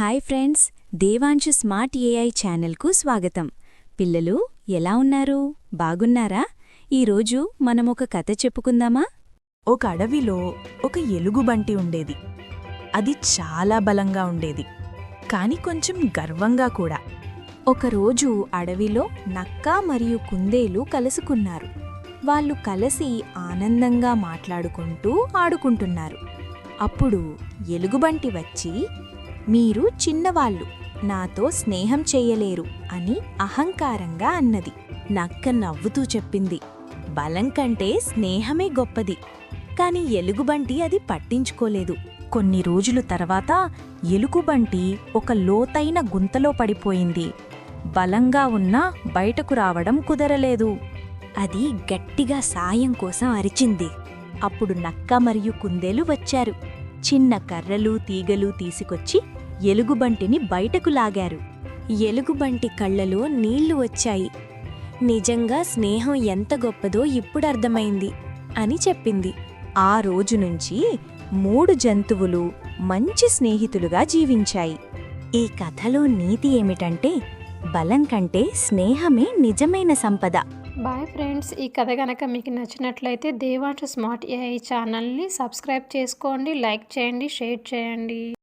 Hi friends Devanshu smart AI ఛానల్కు స్వాగతం. పిల్లలు ఎలా ఉన్నారు? బాగున్నారా? ఈరోజు మనం ఒక కథ చెప్పుకుందామా? ఒక అడవిలో ఒక ఎలుగుబంటి ఉండేది. అది చాలా బలంగా ఉండేది. కాని కొంచెం గర్వంగా కూడా. ఒకరోజు అడవిలో నక్క మరియు కుందేలు కలుసుకున్నారు. వాళ్ళు కలిసి ఆనందంగా మాట్లాడుకుంటూ ఆడుకుంటున్నారు. అప్పుడు ఎలుగుబంటి వచ్చి మీరు చిన్నవాళ్ళు నాతో స్నేహం చెయ్యలేరు అని అహంకారంగా అన్నది. నక్క నవ్వుతూ చెప్పింది. బలం కంటే స్నేహమే గొప్పది. కాని ఎలుగుబంటి అది పట్టించుకోలేదు. కొన్ని రోజులు తర్వాత ఎలుగుబంటి ఒక లోతైన గుంతలో పడిపోయింది. బలంగా ఉన్నా బయటకు రావడం కుదరలేదు. అది గట్టిగా సాయం కోసం అరిచింది. అప్పుడు నక్క మరియు కుందేలు వచ్చారు. చిన్న కర్రలు తీగలు తీసుకొచ్చి ఎలుగుబంటిని బయటకు లాగారు. ఎలుగుబంటి కళ్ళలో నీళ్ళు వచ్చాయి. నిజంగా స్నేహం ఎంత గొప్పదో ఇప్పుడు అర్థమైంది అని చెప్పింది. ఆ రోజు నుంచి మూడు జంతువులు మంచి స్నేహితులుగా జీవించాయి. ఈ కథలో నీతి ఏమిటంటే బలం కంటే స్నేహమే నిజమైన సంపద. బాయ్ ఫ్రెండ్స్ ఈ కథ కనుక మీకు నచ్చినట్లయితే దేవాంశ స్మార్ట్ ఏఐ ఛానల్ని సబ్స్క్రైబ్ చేసుకోండి లైక్ చేయండి షేర్ చేయండి.